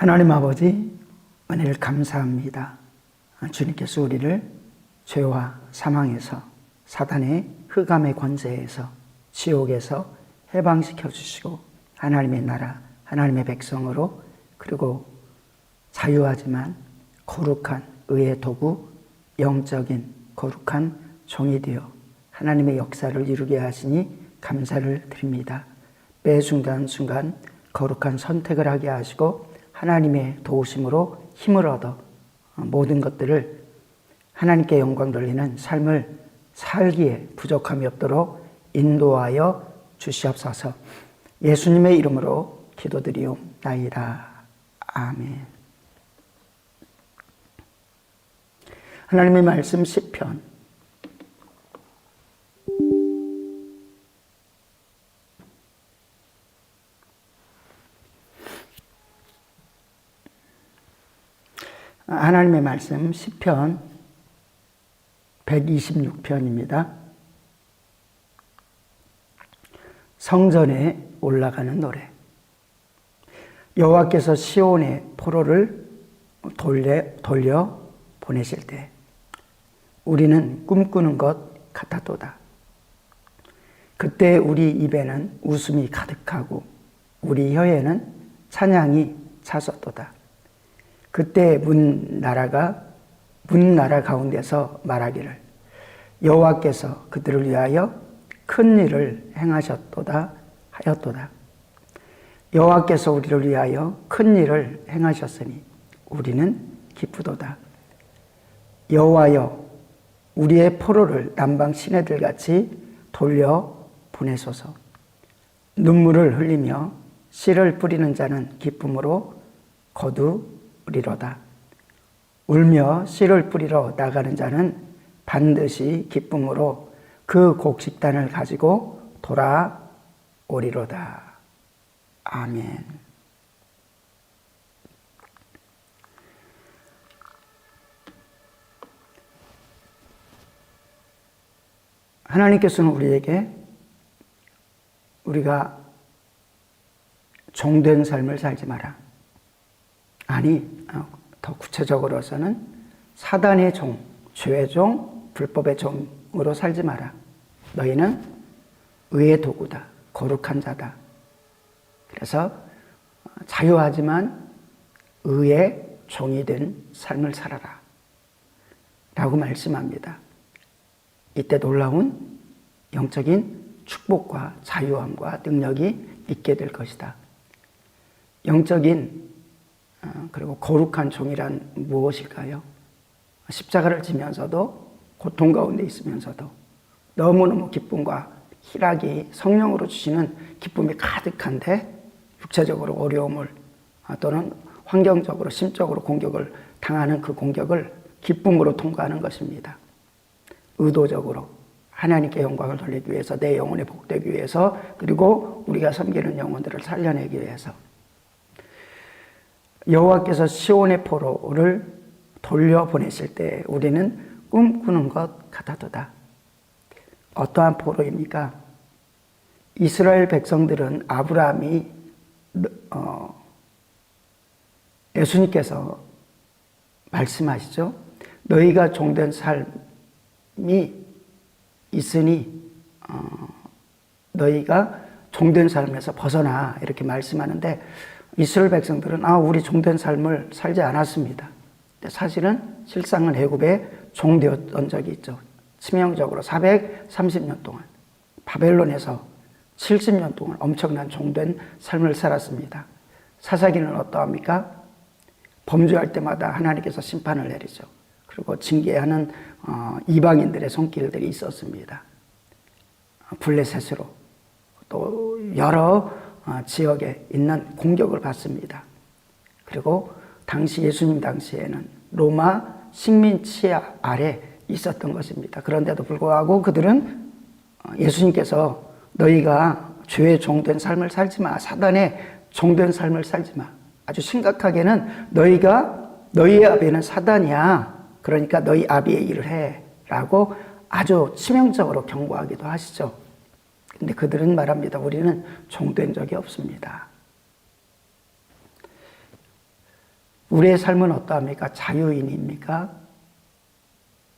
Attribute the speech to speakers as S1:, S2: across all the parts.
S1: 하나님 아버지, 은혜를 감사합니다. 주님께서 우리를 죄와 사망에서 사단의 흑암의 권세에서 지옥에서 해방시켜 주시고 하나님의 나라, 하나님의 백성으로 그리고 자유하지만 거룩한 의의 도구, 영적인 거룩한 종이 되어 하나님의 역사를 이루게 하시니 감사를 드립니다. 매 순간순간 거룩한 선택을 하게 하시고 하나님의 도우심으로 힘을 얻어 모든 것들을 하나님께 영광 돌리는 삶을 살기에 부족함이 없도록 인도하여 주시옵소서. 예수님의 이름으로 기도드리옵나이다. 아멘. 하나님의 말씀 시편 하나님의 말씀 시편 126편입니다. 성전에 올라가는 노래. 여호와께서 시온의 포로를 돌려, 돌려 보내실 때 우리는 꿈꾸는 것 같았도다. 그때 우리 입에는 웃음이 가득하고 우리 혀에는 찬양이 찼었도다. 그때 문 나라가 문 나라 가운데서 말하기를 여호와께서 그들을 위하여 큰 일을 행하셨도다 하였도다. 여호와께서 우리를 위하여 큰 일을 행하셨으니 우리는 기쁘도다. 여호와여 우리의 포로를 남방 시내들 같이 돌려 보내소서. 눈물을 흘리며 씨를 뿌리는 자는 기쁨으로 거두 리로다. 울며 씨를 뿌리러 나가는 자는 반드시 기쁨으로 그 곡식단을 가지고 돌아오리로다. 아멘. 하나님께서는 우리에게 우리가 종된 삶을 살지 마라. 아니, 어, 더 구체적으로서는 사단의 종, 죄의 종, 불법의 종으로 살지 마라. 너희는 의의 도구다. 거룩한 자다. 그래서 자유하지만 의의 종이 된 삶을 살아라. 라고 말씀합니다. 이때 놀라운 영적인 축복과 자유함과 능력이 있게 될 것이다. 영적인 어, 그리고 거룩한 종이란 무엇일까요? 십자가를 지면서도 고통 가운데 있으면서도 너무너무 기쁨과 희락이 성령으로 주시는 기쁨이 가득한데 육체적으로 어려움을 아, 또는 환경적으로 심적으로 공격을 당하는 그 공격을 기쁨으로 통과하는 것입니다. 의도적으로 하나님께 영광을 돌리기 위해서 내 영혼이 복되기 위해서 그리고 우리가 섬기는 영혼들을 살려내기 위해서 여호와께서 시온의 포로를 돌려 보내실 때 우리는 꿈꾸는 것 같아도다. 어떠한 포로입니까? 이스라엘 백성들은 아브라함이 어, 예수님께서 말씀하시죠. 너희가 종된 삶이 있으니 어, 너희가 종된 삶에서 벗어나 이렇게 말씀하는데 이스라엘 백성들은 아 우리 종된 삶을 살지 않았습니다. 사실은 실상은 애굽에 종되었던 적이 있죠. 치명적으로 430년 동안 바벨론에서 70년 동안 엄청난 종된 삶을 살았습니다. 사사기는 어떠합니까? 범죄할 때마다 하나님께서 심판을 내리죠. 그리고 징계하는 어, 이방인들의 손길들이 있었습니다. 블레셋으로 또 여러 어, 지역에 있는 공격을 받습니다. 그리고 당시 예수님 당시에는 로마 식민 치하 아래 있었던 것입니다. 그런데도 불구하고 그들은 어, 예수님께서 너희가 죄의 종된 삶을 살지 마. 사단의 종된 삶을 살지 마. 아주 심각하게는 너희가 너희의 아비는 사단이야. 그러니까 너희 아비의 일을 해. 라고 아주 치명적으로 경고하기도 하시죠. 근데 그들은 말합니다. 우리는 종된 적이 없습니다. 우리의 삶은 어떠합니까? 자유인입니까?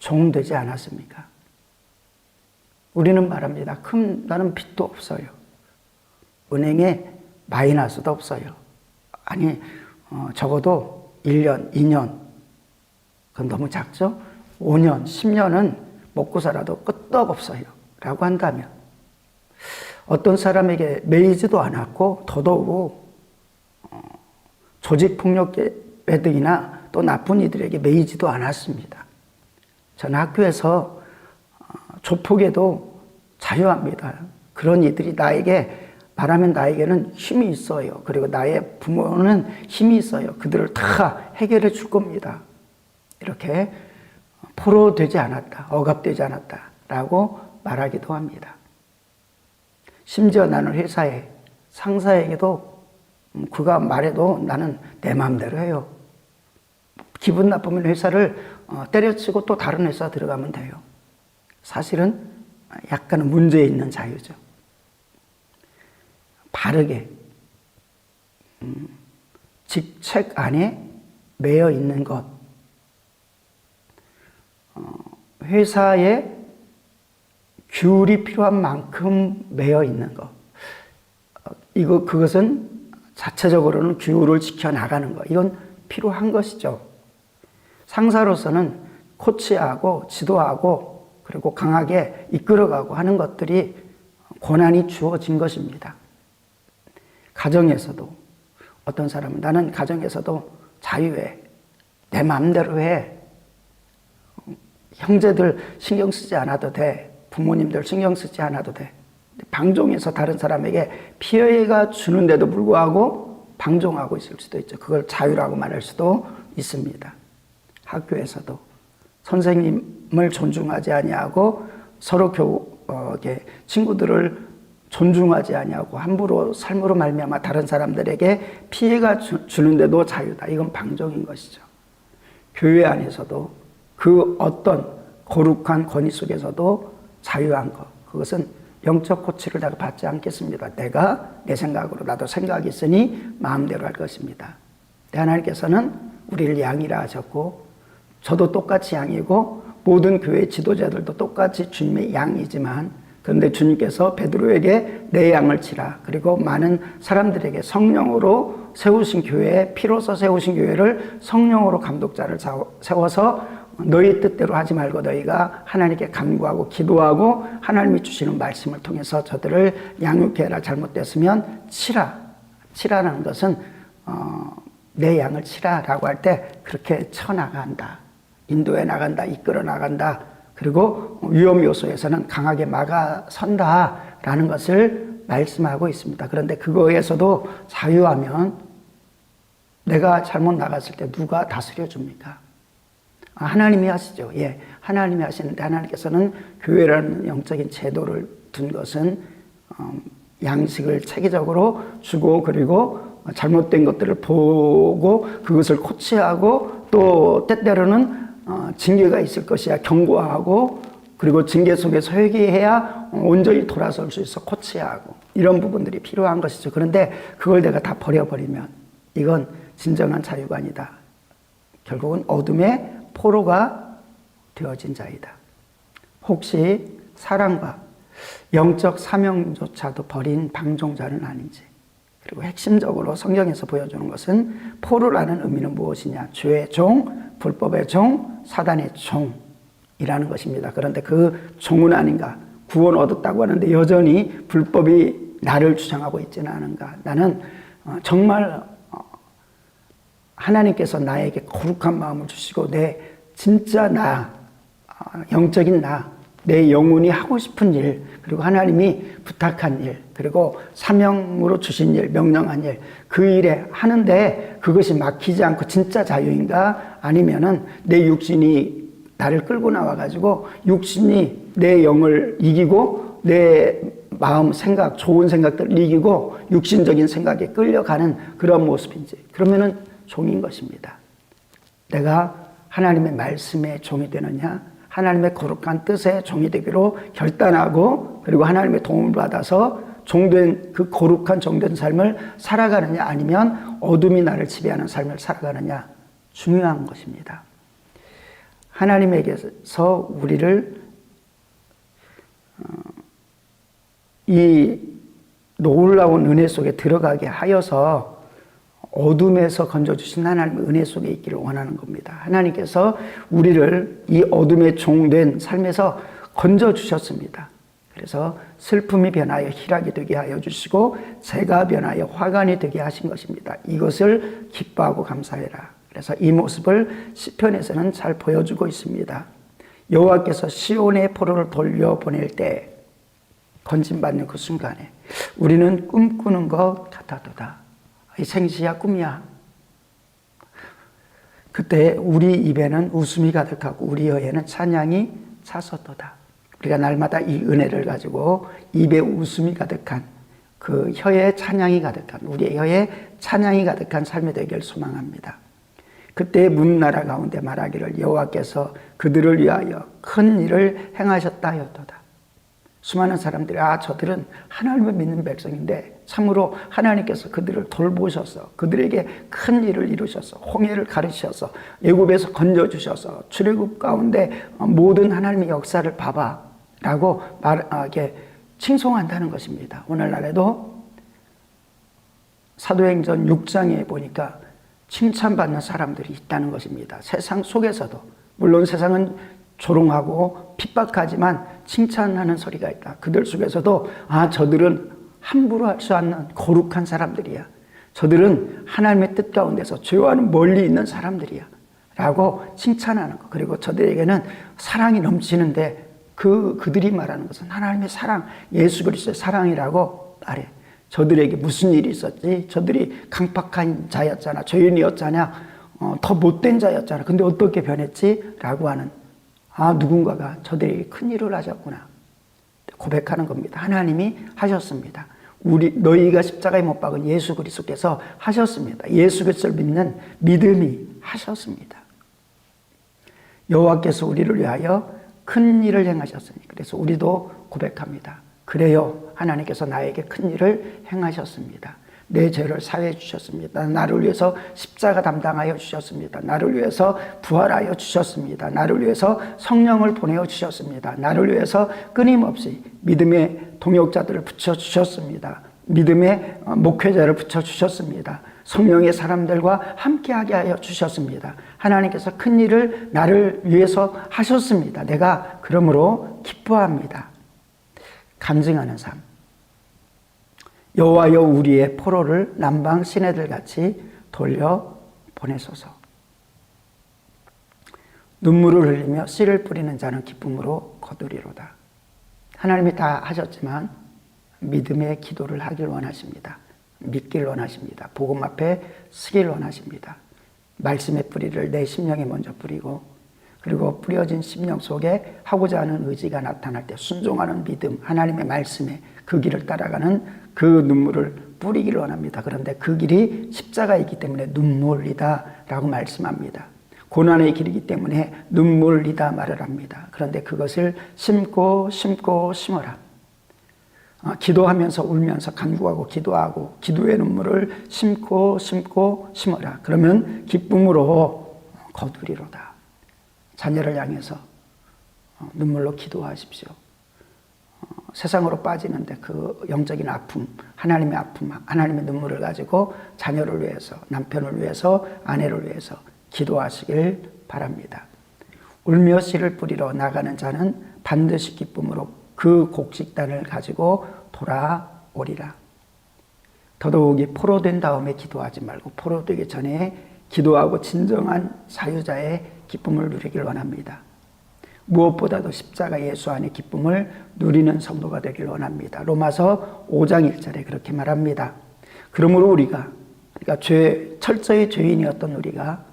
S1: 종되지 않았습니까? 우리는 말합니다. 큰 나는 빚도 없어요. 은행에 마이너스도 없어요. 아니 어, 적어도 1년, 2년 그건 너무 작죠? 5년, 10년은 먹고 살아도 끄떡 없어요. 라고 한다면 어떤 사람에게 매이지도 않았고 더더욱 어, 조직폭력 배등이나 또 나쁜 이들에게 매이지도 않았습니다. 저는 학교에서 어, 조폭에도 자유합니다. 그런 이들이 나에게 말하면 나에게는 힘이 있어요. 그리고 나의 부모는 힘이 있어요. 그들을 다 해결해 줄 겁니다. 이렇게 포로되지 않았다. 억압되지 않았다. 라고 말하기도 합니다. 심지어 나는 회사에 상사에게도 음, 그가 말해도 나는 내 마음대로 해요. 기분 나쁘면 회사를 어, 때려치고 또 다른 회사 들어가면 돼요. 사실은 약간 문제 있는 자유죠. 바르게 음, 직책 안에 매여 있는 것, 어, 회사에 규율이 필요한 만큼 매여 있는 것, 어, 이거 그것은 자체적으로는 규율을 지켜 나가는 것, 이건 필요한 것이죠. 상사로서는 코치하고 지도하고 그리고 강하게 이끌어가고 하는 것들이 권한이 주어진 것입니다. 가정에서도 어떤 사람은 나는 가정에서도 자유해. 내 마음대로 해. 형제들 신경 쓰지 않아도 돼. 부모님들 신경 쓰지 않아도 돼. 방종해서 다른 사람에게 피해가 주는데도 불구하고 방종하고 있을 수도 있죠. 그걸 자유라고 말할 수도 있습니다. 학교에서도 선생님을 존중하지 아니하고 서로 교 어, 친구들을 존중하지 아니하고 함부로 삶으로 말미암아 다른 사람들에게 피해가 주, 주는데도 자유다. 이건 방종인 것이죠. 교회 안에서도 그 어떤 거룩한 권위 속에서도 자유한 것. 그것은 영적 코치를 내가 받지 않겠습니다. 내가 내 생각으로 나도 생각이 있으니 마음대로 할 것입니다. 하나님께서는 우리를 양이라 하셨고 저도 똑같이 양이고 모든 교회 지도자들도 똑같이 주님의 양이지만 그런데 주님께서 베드로에게 내 양을 치라. 그리고 많은 사람들에게 성령으로 세우신 교회, 피로서 세우신 교회를 성령으로 감독자를 세워서 너희 뜻대로 하지 말고 너희가 하나님께 간구하고 기도하고 하나님이 주시는 말씀을 통해서 저들을 양육해라. 잘못됐으면 치라. 치라라는 것은 어, 내 양을 치라라고 할 때 그렇게 쳐나간다. 인도해 나간다. 이끌어 나간다. 그리고 위험 요소에서는 강하게 막아선다라는 것을 말씀하고 있습니다. 그런데 그거에서도 자유하면 내가 잘못 나갔을 때 누가 다스려 줍니까? 아, 하나님이 하시죠. 예. 하나님이 하시는데 하나님께서는 교회라는 영적인 제도를 둔 것은 음, 양식을 체계적으로 주고 그리고 잘못된 것들을 보고 그것을 코치하고 또 때때로는 어, 징계가 있을 것이야 경고하고 그리고 징계 속에서 회개해야 온전히 돌아설 수 있어 코치하고 이런 부분들이 필요한 것이죠. 그런데 그걸 내가 다 버려버리면 이건 진정한 자유가 아니다. 결국은 어둠의 포로가 되어진 자이다. 혹시 사랑과 영적 사명조차도 버린 방종자는 아닌지 그리고 핵심적으로 성경에서 보여주는 것은 포로라는 의미는 무엇이냐? 죄의 종, 불법의 종, 사단의 종이라는 것입니다. 그런데 그 종은 아닌가? 구원 얻었다고 하는데 여전히 불법이 나를 주장하고 있지는 않은가? 나는 어, 정말 어, 하나님께서 나에게 거룩한 마음을 주시고 내 진짜 나, 어, 영적인 나, 내 영혼이 하고 싶은 일, 그리고 하나님이 부탁한 일, 그리고 사명으로 주신 일, 명령한 일, 그 일에 하는데 그것이 막히지 않고 진짜 자유인가? 아니면은 내 육신이 나를 끌고 나와가지고 육신이 내 영을 이기고 내 마음, 생각, 좋은 생각들을 이기고 육신적인 생각에 끌려가는 그런 모습인지. 그러면은 종인 것입니다. 내가 하나님의 말씀의 종이 되느냐? 하나님의 거룩한 뜻의 종이 되기로 결단하고 그리고 하나님의 도움을 받아서 종된 그 거룩한 종된 삶을 살아가느냐 아니면 어둠이 나를 지배하는 삶을 살아가느냐 중요한 것입니다. 하나님에게서 우리를 어, 이 놀라운 은혜 속에 들어가게 하여서 어둠에서 건져주신 하나님의 은혜 속에 있기를 원하는 겁니다. 하나님께서 우리를 이 어둠의 종된 삶에서 건져주셨습니다. 그래서 슬픔이 변하여 희락이 되게 하여 주시고 재가 변하여 화관이 되게 하신 것입니다. 이것을 기뻐하고 감사해라. 그래서 이 모습을 시편에서는 잘 보여주고 있습니다. 여호와께서 시온의 포로를 돌려 보낼 때 건진받는 그 순간에 우리는 꿈꾸는 것 같아도다. 이 생시야 꿈이야. 그때 우리 입에는 웃음이 가득하고 우리 혀에는 찬양이 차섰도다. 우리가 날마다 이 은혜를 가지고 입에 웃음이 가득한 그 혀에 찬양이 가득한 우리의 혀에 찬양이 가득한 삶이 되길 소망합니다. 그때 문나라 가운데 말하기를 여호와께서 그들을 위하여 큰 일을 행하셨다 하였도다. 수많은 사람들이 아 저들은 하나님을 믿는 백성인데 참으로 하나님께서 그들을 돌보셔서 그들에게 큰 일을 이루셔서 홍해를 가르셔서 애굽에서 건져 주셔서 출애굽 가운데 모든 하나님의 역사를 봐봐라고 말하게 칭송한다는 것입니다. 오늘날에도 사도행전 6장에 보니까 칭찬받는 사람들이 있다는 것입니다. 세상 속에서도 물론 세상은 조롱하고 핍박하지만 칭찬하는 소리가 있다. 그들 속에서도 아 저들은 함부로 할수 없는 거룩한 사람들이야. 저들은 하나님의 뜻 가운데서 죄와는 멀리 있는 사람들이야. 라고 칭찬하는 것. 그리고 저들에게는 사랑이 넘치는데 그, 그들이 말하는 것은 하나님의 사랑, 예수 그리스도의 사랑이라고 말해. 저들에게 무슨 일이 있었지? 저들이 강팍한 자였잖아. 죄인이었잖아. 어, 더 못된 자였잖아. 근데 어떻게 변했지? 라고 하는 아, 누군가가 저들에게 큰 일을 하셨구나. 고백하는 겁니다. 하나님이 하셨습니다. 우리 너희가 십자가에 못 박은 예수 그리스도께서 하셨습니다. 예수 그리스도를 믿는 믿음이 하셨습니다. 여호와께서 우리를 위하여 큰 일을 행하셨으니 그래서 우리도 고백합니다. 그래요. 하나님께서 나에게 큰 일을 행하셨습니다. 내 죄를 사해 주셨습니다. 나를 위해서 십자가 담당하여 주셨습니다. 나를 위해서 부활하여 주셨습니다. 나를 위해서 성령을 보내어 주셨습니다. 나를 위해서 끊임없이 믿음의 동역자들을 붙여 주셨습니다. 믿음의 목회자를 붙여 주셨습니다. 성령의 사람들과 함께하게 하여 주셨습니다. 하나님께서 큰 일을 나를 위해서 하셨습니다. 내가 그러므로 기뻐합니다. 간증하는 삶. 여호와여 우리의 포로를 남방 시내들 같이 돌려 보내소서. 눈물을 흘리며 씨를 뿌리는 자는 기쁨으로 거두리로다. 하나님이 다 하셨지만 믿음의 기도를 하길 원하십니다. 믿길 원하십니다. 복음 앞에 서길 원하십니다. 말씀의 뿌리를 내 심령에 먼저 뿌리고 그리고 뿌려진 심령 속에 하고자 하는 의지가 나타날 때 순종하는 믿음, 하나님의 말씀에 그 길을 따라가는 그 눈물을 뿌리기를 원합니다. 그런데 그 길이 십자가이기 때문에 눈물이다 라고 말씀합니다. 고난의 길이기 때문에 눈물이다 말을 합니다. 그런데 그것을 심고 심고 심어라. 어, 기도하면서 울면서 간구하고 기도하고 기도의 눈물을 심고 심고 심어라. 그러면 기쁨으로 거두리로다. 자녀를 향해서 어, 눈물로 기도하십시오. 어, 세상으로 빠지는데 그 영적인 아픔, 하나님의 아픔, 하나님의 눈물을 가지고 자녀를 위해서, 남편을 위해서, 아내를 위해서 기도하시길 바랍니다. 울며 씨를 뿌리러 나가는 자는 반드시 기쁨으로 그 곡식단을 가지고 돌아오리라. 더더욱이 포로된 다음에 기도하지 말고 포로되기 전에 기도하고 진정한 사유자의 기쁨을 누리길 원합니다. 무엇보다도 십자가 예수 안의 기쁨을 누리는 성도가 되길 원합니다. 로마서 5장 1절에 그렇게 말합니다. 그러므로 우리가 그러니까 죄 철저히 죄인이었던 우리가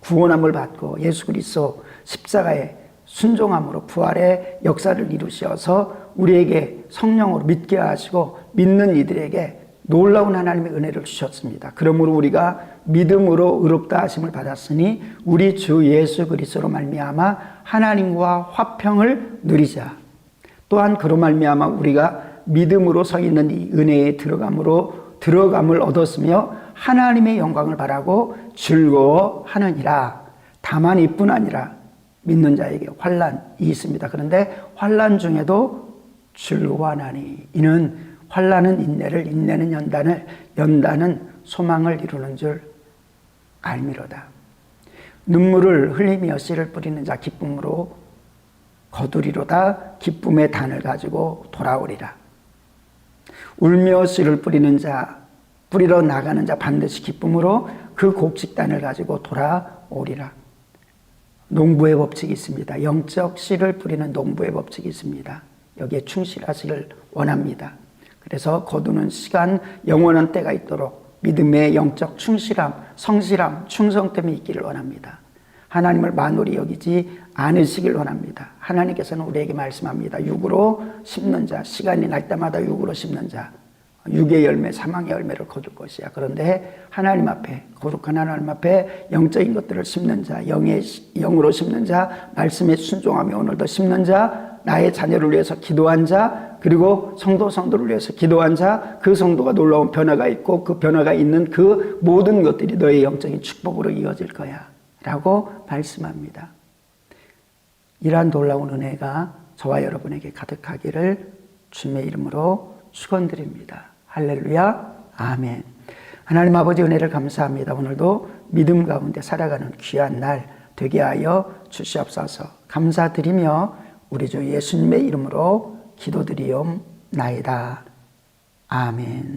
S1: 구원함을 받고 예수 그리스도 십자가에 순종함으로 부활의 역사를 이루셔서 우리에게 성령으로 믿게 하시고 믿는 이들에게 놀라운 하나님의 은혜를 주셨습니다. 그러므로 우리가 믿음으로 의롭다 하심을 받았으니 우리 주 예수 그리스도로 말미암아 하나님과 화평을 누리자. 또한 그로 말미암아 우리가 믿음으로 서 있는 이 은혜에 들어감으로 들어감을 얻었으며 하나님의 영광을 바라고 즐거워하느니라. 다만 이뿐 아니라 믿는 자에게 환란이 있습니다. 그런데 환란 중에도 즐거워하나니 이는 환란은 인내를 인내는 연단을 연단은 소망을 이루는 줄 알미로다. 눈물을 흘리며 씨를 뿌리는 자 기쁨으로 거두리로다 기쁨의 단을 가지고 돌아오리라. 울며 씨를 뿌리는 자 뿌리러 나가는 자 반드시 기쁨으로 그 곡식단을 가지고 돌아오리라. 농부의 법칙이 있습니다. 영적 씨를 뿌리는 농부의 법칙이 있습니다. 여기에 충실하시길 원합니다. 그래서 거두는 시간, 영원한 때가 있도록 믿음의 영적 충실함, 성실함, 충성됨이 있기를 원합니다. 하나님을 만홀히 여기지 않으시길 원합니다. 하나님께서는 우리에게 말씀합니다. 육으로 심는 자, 시간이 날 때마다 육으로 심는 자, 육의 열매, 사망의 열매를 거둘 것이야. 그런데 하나님 앞에, 거룩한 하나님 앞에 영적인 것들을 심는 자, 영의, 영으로 심는 자, 말씀에 순종하며 오늘도 심는 자, 나의 자녀를 위해서 기도한 자, 그리고 성도 성도를 위해서 기도한 자, 그 성도가 놀라운 변화가 있고 그 변화가 있는 그 모든 것들이 너의 영적인 축복으로 이어질 거야. 라고 말씀합니다. 이러한 놀라운 은혜가 저와 여러분에게 가득하기를 주님의 이름으로 축원드립니다. 할렐루야. 아멘. 하나님 아버지 은혜를 감사합니다. 오늘도 믿음 가운데 살아가는 귀한 날 되게 하여 주시옵소서. 감사드리며 우리 주 예수님의 이름으로 기도드리옵나이다. 아멘.